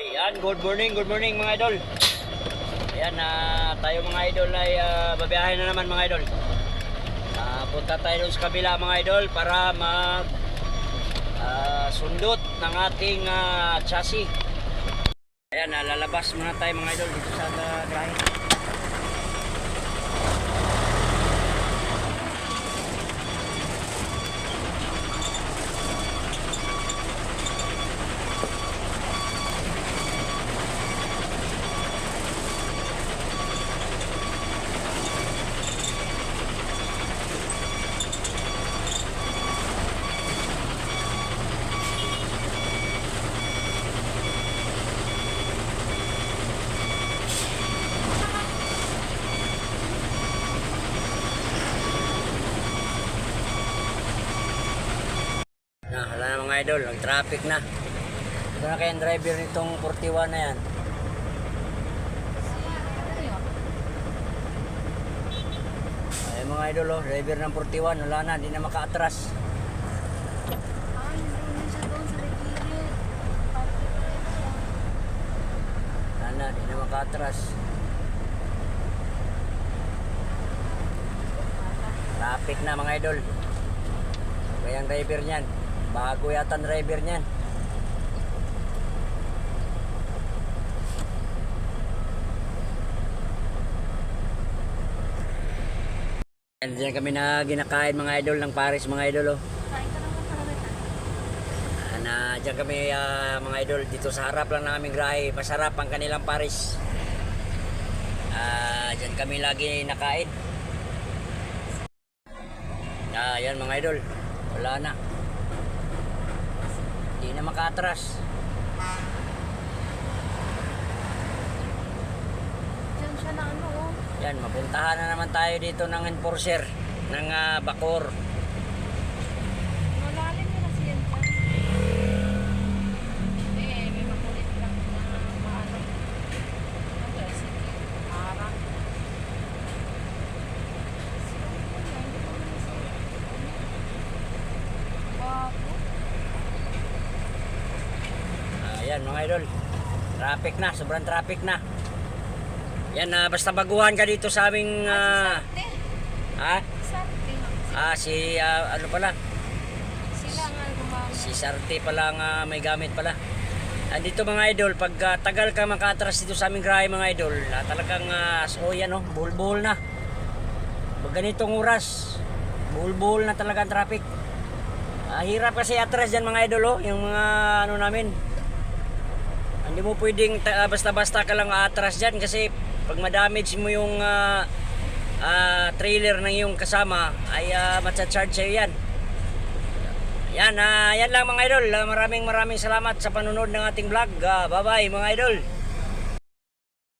Ayan, good morning, good morning mga idol. Ayan, na tayo mga idol ay uh, babiyahin na naman mga idol. Ah, punta tayo sa kabila mga idol para mag ah, sundot ng ating ah, chassis. Ayan, ah, lalabas muna tayo mga idol dito sa uh, grahe. Na, idol, nag-traffic na. Ito na kaya ang driver nitong 41 na yan. Ay mga idol, oh, driver ng 41, wala na, di na maka-atras. Wala na, di na maka-atras. Traffic na mga idol. Kaya ang driver niyan, bago yata ang driver niyan. Yan diyan kami na ginakain mga idol ng Paris mga idol oh. Na diyan kami ah, mga idol dito sa harap lang ng aming grahe masarap ang kanilang paris. Ah diyan kami lagi nakain. Ah yan mga idol. Wala na na makatras Diyan siya na ano, oh. yan mapuntahan na naman tayo dito ng enforcer ng ah, Bacor Malalim niya na siya dyan. Eh, may makulit lang na maano. Ano, sige. Parang. Bago. Ah, yan mga idol. Traffic na, sobrang traffic na. Yan na basta baguhan ka dito sa aming ah, Sarte. ha? Ah si ah, ano pala? Sila nga gumamit. Si Sarte pala nga may gamit pala. Andito mga idol, pag ah, tagal ka makatras dito sa aming grahe mga idol, ah, talagang uh, so yan oh, buhol-buhol na. Pag ganitong oras, buhol-buhol na talaga ang traffic. Ah, hirap kasi atras dyan mga idol oh, yung mga ano namin. Hindi mo pwedeng ah, basta-basta ka lang atras dyan kasi pag madamage mo yung ah, ah, trailer ng iyong kasama ay uh, matcha-charge sa'yo yan. Yan, ah, yan lang mga idol. Maraming maraming salamat sa panunod ng ating vlog. Ah, bye-bye mga idol.